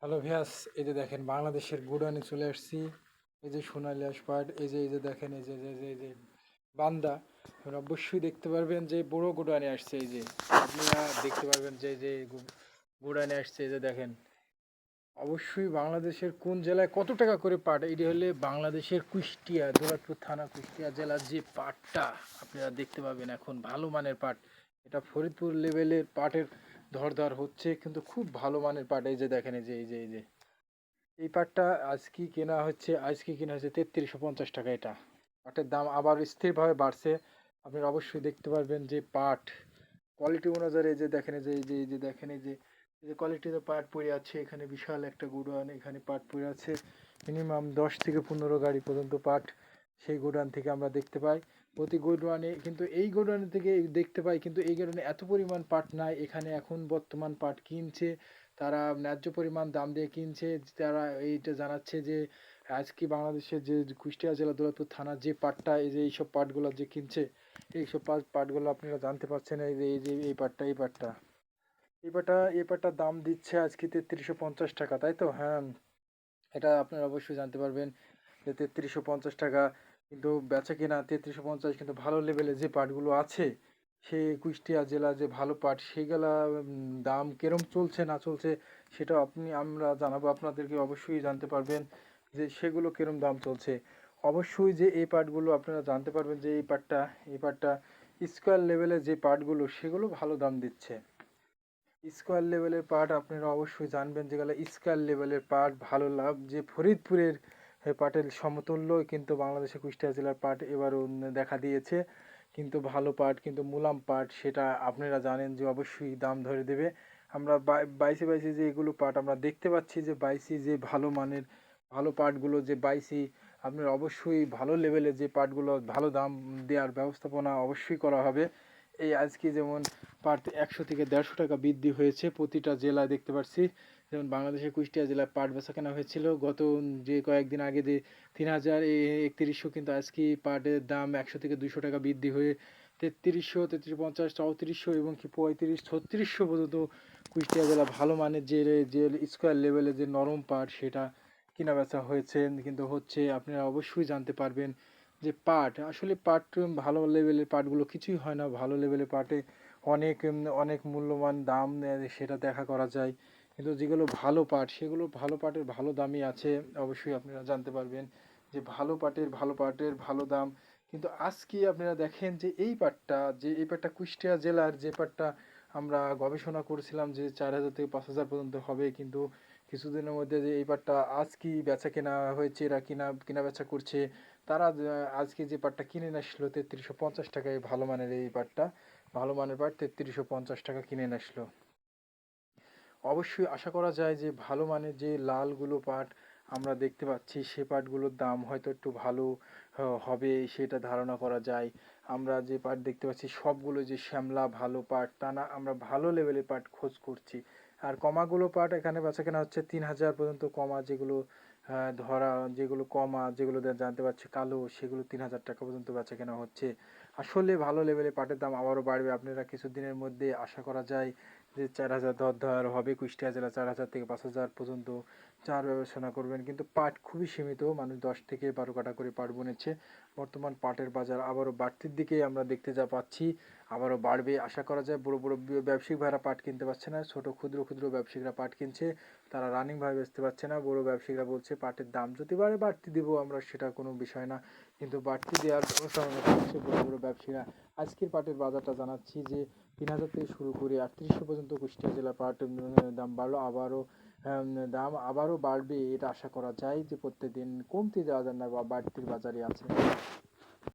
Hello ভিয়াস এই যে দেখেন বাংলাদেশের গুডানে চলে আসছি। এই যে সোনালি আসপাট এই যে এই যে দেখেন, এই যে যে যে- এই যে বান্দা। আপনারা অবশ্যই দেখতে পারবেন যে বড় গুডানে আসছে, এই যে। আপনারা দেখতে পারবেন যে যে গুডানে আসছে, এই যে দেখেন। অবশ্যই বাংলাদেশের কোন জেলায় কত টাকা করে পাট, এটি হলে বাংলাদেশের কুষ্টিয়া দৌলতপুর থানা, কুষ্টিয়া জেলার যে পাটটা আপনারা দেখতে পাবেন এখন ভালো মানের পাট। এটা ফরিদপুর লেভেলের পাটের ধরধর হচ্ছে, কিন্তু খুব ভালো মানের পাট। এই যে দেখেন, এই যে এই যে এই যে। এই পাটটা আজকে কেনা হচ্ছে? আজকে কেনা হচ্ছে? তেত্রিশশো পঞ্চাশ টাকা এটা। পাটের দাম আবার স্থিরভাবে বাড়ছে। আপনারা অবশ্যই দেখতে পারবেন যে পাট কোয়ালিটি অনুযায়ী এই যে দেখেন যে, এই যে এই যে দেখেন, এই যে যে কোয়ালিটিতে পাট পড়ে আছে। এখানে বিশাল একটা গোডাউন, এখানে পাট পড়ে আছে। মিনিমাম দশ থেকে পনেরো গাড়ি পর্যন্ত পাট সেই গোডাউন থেকে আমরা দেখতে পাই। প্রতি গোডাউনে কিন্তু এই গোডাউন থেকে দেখতে পাই কিন্তু এই গোডাউনে এত পরিমাণ পাট নাই। এখানে এখন বর্তমান পাট কিনছে, তারা ন্যায্য পরিমাণ দাম দিয়ে কিনছে। তারা এইটা জানাচ্ছে যে, আজকে বাংলাদেশের যে কুষ্টিয়া জেলা, দৌলতপুর থানার যে পাটটা, এই যে এইসব পাটগুলো যে কিনছে, এইসব পাট, পাটগুলো আপনারা জানতে পারছেন, এই যে এই যে, এই পাটটা এই পাটটা। এই পাটটা, এই পাটটার দাম দিচ্ছে আজকে তেত্রিশশো পঞ্চাশ টাকা, তাই তো? হ্যাঁ। এটা আপনারা অবশ্যই জানতে পারবেন যে তেত্রিশশো পঞ্চাশ টাকা কিন্তু বেচা কেনা তেত্রিশশো পঞ্চাশ কিন্তু ভালো লেভেলে যে পাটগুলো আছে সে কুষ্টিয়া জেলা যে ভালো পাট উম, দাম কিরম চলছে না চলছে সেটা আপনি আমরা জানাব। আপনাদেরকে অবশ্যই জানতে পারবেন যে সেগুলো কিরম দাম চলছে। অবশ্যই যে এই পাটগুলো আপনারা জানতে পারবেন যে এই পাটটা এই পাটটা স্কোয়ার লেভেলের যে পাটগুলো সেগুলো ভালো দাম দিচ্ছে। স্কোয়ার লেভেলের পাট আপনারা অবশ্যই জানবেন যেগুলো স্কোয়ার লেভেলের পাট ভালো লাভ যে ফরিদপুরের পাটের সমতুল্য, কিন্তু বাংলাদেশের কুষ্টিয়া জেলার পাট এবারও দেখা দিয়েছে। কিন্তু ভালো পাট, কিন্তু মুলাম পাট, সেটা আপনারা জানেন যে অবশ্যই দাম ধরে দেবে। আমরা বাই- বাইশে বাইশে যে এগুলো পাট আমরা দেখতে পাচ্ছি যে বাইশি যে ভালো মানের, ভালো পাটগুলো যে বাইশি আপনার অবশ্যই ভালো লেভেলের যে পাটগুলো ভালো দাম দেওয়ার ব্যবস্থাপনা অবশ্যই করা হবে। এই আজকে যেমন পাট একশো থেকে দেড়শো টাকা বৃদ্ধি হয়েছে, প্রতিটা জেলায় দেখতে পাচ্ছি যেমন বাংলাদেশের কুষ্টিয়া জেলায় পাট বেচা কেনা হয়েছিল। গত যে কয়েকদিন আগে যে তিন হাজার একত্রিশশো কিন্তু আজকে পাটের দাম একশো থেকে দুশো টাকা বৃদ্ধি হয়ে তেত্রিশশো, তেত্রিশ পঞ্চাশ, চৌত্রিশশো এবং কি পঁয়ত্রিশ, ছত্রিশশো পর্যন্ত কুষ্টিয়া জেলা ভালো মানের যে যে স্কোয়ার লেভেলের যে নরম পাট সেটা কেনা বেচা হয়েছে। কিন্তু হচ্ছে আপনারা অবশ্যই জানতে পারবেন যে পাট আসলে পাট ভালো লেভেলের পাটগুলো কিছুই হয় না। ভালো লেভেলের পাটে অনেক অনেক মূল্যবান দাম সেটা দেখা করা যায়। কিন্তু যেগুলো ভালো পাট সেগুলো ভালো পাটের ভালো দামই আছে, অবশ্যই আপনারা জানতে পারবেন যে ভালো পাটের ভালো পাটের ভালো দাম। কিন্তু আজকে আপনারা দেখেন যে এই পাটটা যে এই পাটটা কুষ্টিয়া জেলার যে পাটটা আমরা গবেষণা করেছিলাম যে চার হাজার থেকে পাঁচ হাজার পর্যন্ত হবে, কিন্তু কিছুদিনের মধ্যে যে এই পাটটা আজকে বেচা কেনা হয়েছে, এরা কিনা, কেনা বেচা করছে তারা আজকে যে পাটটা কিনে আসলো, তেত্রিশশো পঞ্চাশ টাকায় ভালো মানের এই পাটটা, ভালো মানের পাট তেত্রিশশো পঞ্চাশ টাকা কিনে আসলো। অবশ্যই আশা করা যায় যে, ভালো মানের যে লালগুলো পাট আমরা দেখতে পাচ্ছি, সে পাটগুলোর দাম হয়তো একটু ভালো হবে, সেটা ধারণা করা যায়। আমরা যে পাট দেখতে পাচ্ছি, সবগুলো যে শ্যামলা ভালো পাট, তা না, আমরা ভালো লেভেলের পাট খোঁজ করছি। আর কমাগুলো পাট এখানে বেচা কেনা হচ্ছে তিন হাজার পর্যন্ত কমা, যেগুলো ধরা যেগুলো কমা, যেগুলো জানতে পারছি কালো, সেগুলো তিন হাজার টাকা পর্যন্ত বেচা কেনা হচ্ছে। আসলে ভালো লেভেলে পাটের দাম আবারও বাড়বে। আপনারা কিছুদিনের মধ্যে আশা করা যায় যে চার হাজার দর ধর হবে কুষ্টিয়া জেলা চার হাজার থেকে পাঁচ হাজার পর্যন্ত। চার বিবেচনা করবেন, কিন্তু পাট খুবই সীমিত, মানুষ দশ থেকে বারো কাটা করে পাট বুনেছে। বর্তমান পাটের বাজার আবারও বাড়তির দিকে আমরা দেখতে যা পাচ্ছি, আবারও বাড়বে। আশা করা যায় বড় বড় ব্য- ব্যবসায়িক ভাইরা পাট কিনতে পারছে না, ছোট ক্ষুদ্র ক্ষুদ্র ব্যবসায়ীরা পাট কিনছে, তারা রানিং ভাবে বেচতে পারছে না। বড় ব্যবসায়ীরা বলছে, পাটের দাম যদি বাড়ে বাড়তি দেবো আমরা, সেটা কোনো বিষয় না। কিন্তু বাড়তি দেওয়ার সময় হচ্ছে বড় বড় ব্যবসায়ীরা। আজকের পাটের বাজারটা জানাচ্ছি যে, তিন হাজার থেকে শুরু করে আটত্রিশশো পর্যন্ত কুষ্টিয়া জেলা পাট দাম বাড়লো, আবারও দাম আবারও বাড়বে এটা আশা করা যায় যে প্রত্যেকদিন কমতে যাওয়া যায় না বা বাড়তির বাজারে আছে।